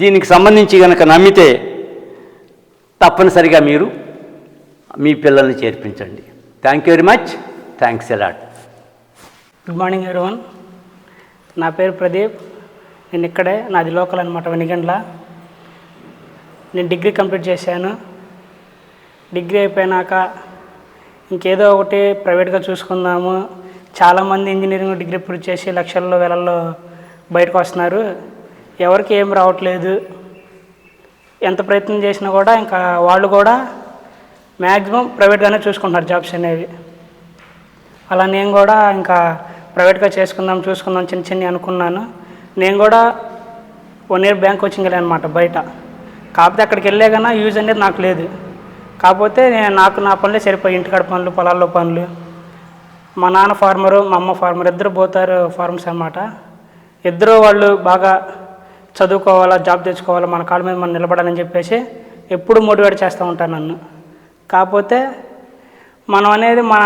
దీనికి సంబంధించి కనుక నమ్మితే తప్పనిసరిగా మీరు మీ పిల్లల్ని చేర్పించండి. Thank you very much thanks a lot good morning everyone నా పేరు ప్రదీప్. నేను ఇక్కడే నాది లోకల్ అనమాట వెనిగండ్ల. నేను డిగ్రీ కంప్లీట్ చేశాను. డిగ్రీ అయిపోయినాక ఇంకేదో ఒకటి ప్రైవేట్గా చూసుకుందాము. చాలామంది ఇంజనీరింగ్ డిగ్రీ పూర్తి చేసి లక్షల్లో వేలల్లో బయటకు వస్తున్నారు. ఎవరికి ఏం రావట్లేదు. ఎంత ప్రయత్నం చేసినా కూడా ఇంకా వాళ్ళు కూడా మ్యాక్సిమం ప్రైవేట్గానే చూసుకుంటున్నారు జాబ్స్ అనేవి. అలా నేను కూడా ఇంకా ప్రైవేట్గా చేసుకుందాం చూసుకుందాం చిన్న చిన్న అనుకున్నాను. నేను కూడా వన్ ఇయర్ బ్యాంక్ కోచింగ్ వెళ్ళాను అనమాట బయట. కాకపోతే అక్కడికి వెళ్ళే కన్నా యూజ్ అనేది నాకు లేదు. కాకపోతే నేను నాకు నా పనులే సరిపోయి ఇంటికాడ పనులు పొలాల్లో పనులు. మా నాన్న ఫార్మరు మా అమ్మ ఫార్మర్ ఇద్దరు పోతారు ఫార్మర్స్ అనమాట ఇద్దరు వాళ్ళు బాగా చదువుకోవాలా జాబ్ తెచ్చుకోవాలా మన కాళ్ళ మీద మనం నిలబడాలని చెప్పేసి ఎప్పుడు మోటివేట్ చేస్తూ ఉంటాను నన్ను. కాకపోతే మనం అనేది మన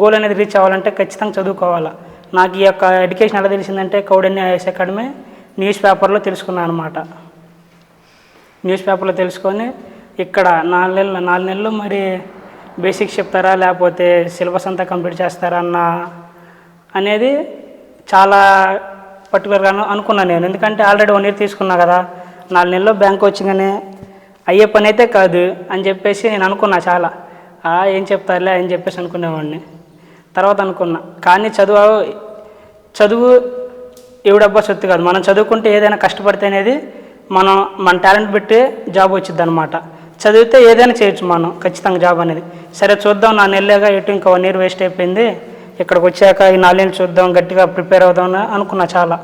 గోల్ అనేది రీచ్ అవ్వాలంటే ఖచ్చితంగా చదువుకోవాలా. నాకు ఈ యొక్క ఎడ్యుకేషన్ ఎలా తెలిసిందంటే కౌడన్య ఐఎస్ అకాడమీ న్యూస్ పేపర్లో తెలుసుకున్నాను అనమాట న్యూస్ పేపర్లో తెలుసుకొని ఇక్కడ నాలుగు నెలలు నాలుగు నెలలు మరి బేసిక్స్ చెప్తారా లేకపోతే సిలబస్ అంతా కంప్లీట్ చేస్తారా అన్న అనేది చాలా పర్టికులర్గా అనుకున్నాను నేను. ఎందుకంటే ఆల్రెడీ వన్ ఇయర్ తీసుకున్నా కదా. నాలుగు నెలల్లో బ్యాంక్ వచ్చిందనే అయ్యే పని అయితే కాదు అని చెప్పేసి నేను అనుకున్నా చాలా. ఏం చెప్తారులే అని చెప్పేసి అనుకునేవాడిని. తర్వాత అనుకున్నా. కానీ చదువు చదువు ఎవడబ్బా సొత్తు కాదు. మనం చదువుకుంటే ఏదైనా కష్టపడితే అనేది మనం మన టాలెంట్ పెట్టి జాబ్ వచ్చింది అనమాట చదివితే ఏదైనా చేయొచ్చు మనం. ఖచ్చితంగా జాబ్ అనేది. సరే చూద్దాం నా నెల్లేగా ఎటు ఇంకా వన్ ఇయర్ వేస్ట్ అయిపోయింది. ఇక్కడికి వచ్చాక ఈ నాలుగేళ్ళు చూద్దాం గట్టిగా ప్రిపేర్ అవుదాం అని అనుకున్నా చాలా.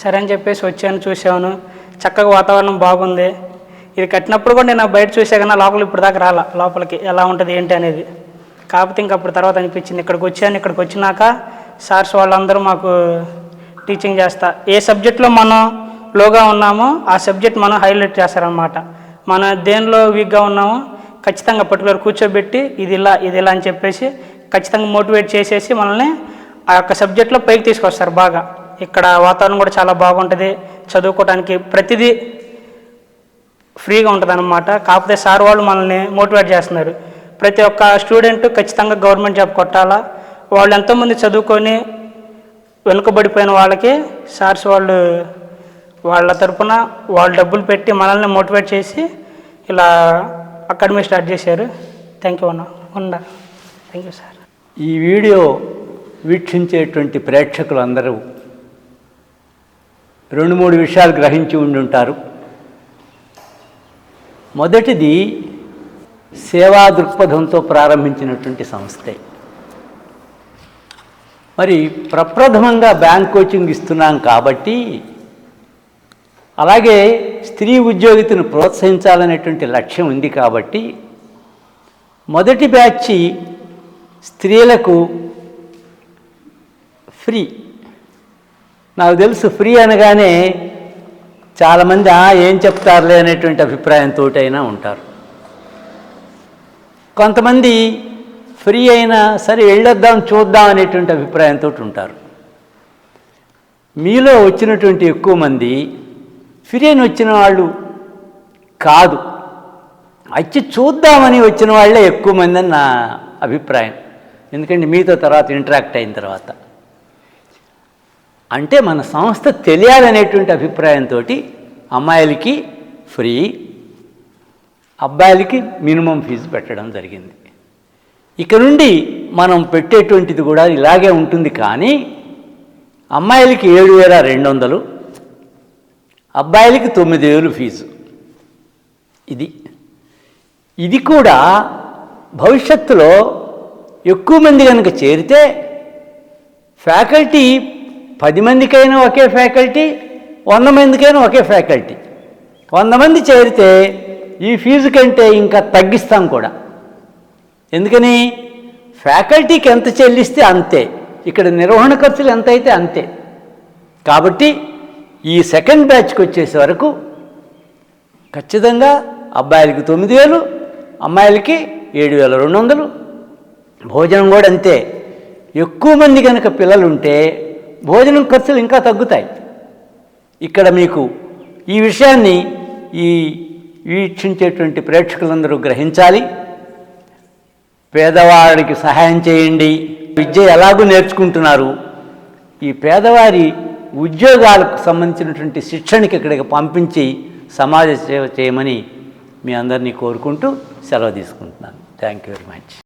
సరే అని చెప్పేసి వచ్చాను చూసాను చక్కగా వాతావరణం బాగుంది. ఇది కట్టినప్పుడు కూడా నేను బయట చూసా కన్నా లోపల ఇప్పుడు దాకా రాలా. లోపలికి ఎలా ఉంటుంది ఏంటి అనేది. కాకపోతే ఇంక అప్పుడు తర్వాత అనిపించింది ఇక్కడికి వచ్చాను ఇక్కడికి వచ్చినాక సార్స్ వాళ్ళందరూ మాకు టీచింగ్ చేస్తా. ఏ సబ్జెక్ట్లో మనం లోగా ఉన్నామో ఆ సబ్జెక్ట్ మనం హైలైట్ చేస్తారనమాట మనం దేనిలో వీక్గా ఉన్నామో ఖచ్చితంగా పర్టికులర్ కూర్చోబెట్టి ఇది ఇలా ఇది ఇలా అని చెప్పేసి ఖచ్చితంగా మోటివేట్ చేసేసి మనల్ని ఆ యొక్క సబ్జెక్ట్లో పైకి తీసుకొస్తారు బాగా. ఇక్కడ వాతావరణం కూడా చాలా బాగుంటుంది. చదువుకోవడానికి ప్రతిదీ ఫ్రీగా ఉంటుంది అనమాట కాకపోతే సార్ వాళ్ళు మనల్ని మోటివేట్ చేస్తున్నారు. ప్రతి ఒక్క స్టూడెంట్ ఖచ్చితంగా గవర్నమెంట్ జాబ్ కొట్టాలా? వాళ్ళు ఎంతోమంది చదువుకొని వెనుకబడిపోయిన వాళ్ళకి సార్స్ వాళ్ళు వాళ్ళ తరపున వాళ్ళు డబ్బులు పెట్టి మనల్ని మోటివేట్ చేసి ఇలా అకాడమీ స్టార్ట్ చేశారు. థ్యాంక్ యూ అన్న. ఉందా థ్యాంక్ యూ సార్. ఈ వీడియో వీక్షించేటువంటి ప్రేక్షకులందరూ రెండు మూడు విషయాలు గ్రహించి ఉండి ఉంటారు. మొదటిది సేవా దృక్పథంతో ప్రారంభించినటువంటి సంస్థే. మరి ప్రప్రథమంగా బ్యాంక్ కోచింగ్ ఇస్తున్నాం కాబట్టి అలాగే స్త్రీ ఉద్యోగితను ప్రోత్సహించాలనేటువంటి లక్ష్యం ఉంది కాబట్టి మొదటి బ్యాచ్ స్త్రీలకు ఫ్రీ. నాకు తెలుసు ఫ్రీ అనగానే చాలామంది "ఆ, ఏం చెప్తారులే అనేటువంటి అభిప్రాయంతో అయినా ఉంటారు. కొంతమంది ఫ్రీ అయినా సరే వెళ్ళొద్దాం చూద్దాం అనేటువంటి అభిప్రాయంతో ఉంటారు. మీలో వచ్చినటువంటి ఎక్కువ మంది ఫ్రీ అని వచ్చిన వాళ్ళు కాదు. వచ్చి చూద్దామని వచ్చిన వాళ్ళే ఎక్కువ మంది అని నా అభిప్రాయం. ఎందుకంటే మీతో తర్వాత ఇంటరాక్ట్ అయిన తర్వాత. అంటే మన సంస్థ తెలియాలనేటువంటి అభిప్రాయంతో అమ్మాయిలకి ఫ్రీ అబ్బాయిలకి మినిమం ఫీజు పెట్టడం జరిగింది. ఇక నుండి మనం పెట్టేటువంటిది కూడా ఇలాగే ఉంటుంది కానీ అమ్మాయిలకి ఏడు వేల రెండు వందలు అబ్బాయిలకి తొమ్మిది వేలు ఫీజు. ఇది ఇది కూడా భవిష్యత్తులో ఎక్కువ మంది కనుక చేరితే ఫ్యాకల్టీ పది మందికైనా ఒకే ఫ్యాకల్టీ వంద మందికైనా ఒకే ఫ్యాకల్టీ. వంద మంది చేరితే ఈ ఫీజు కంటే ఇంకా తగ్గిస్తాం కూడా. ఎందుకని? ఫ్యాకల్టీకి ఎంత చెల్లిస్తే అంతే. ఇక్కడ నిర్వహణ ఖర్చులు ఎంత అయితే అంతే. కాబట్టి ఈ సెకండ్ బ్యాచ్కి వచ్చేసే వరకు ఖచ్చితంగా అబ్బాయిలకి తొమ్మిది వేలు అమ్మాయిలకి ఏడు వేల రెండు వందలు భోజనం కూడా అంతే. ఎక్కువ మంది కనుక పిల్లలు ఉంటే భోజనం ఖర్చులు ఇంకా తగ్గుతాయి. ఇక్కడ మీకు ఈ విషయాన్ని ఈ వీక్షించేటువంటి ప్రేక్షకులందరూ గ్రహించాలి. పేదవాడికి సహాయం చేయండి. విద్య ఎలాగూ నేర్చుకుంటున్నారు. ఈ పేదవారి ఉద్యోగాలకు సంబంధించినటువంటి శిక్షణకి ఇక్కడికి పంపించి సమాజ సేవ చేయమని మీ అందరినీ కోరుకుంటూ సెలవు తీసుకుంటున్నాను. Thank you very much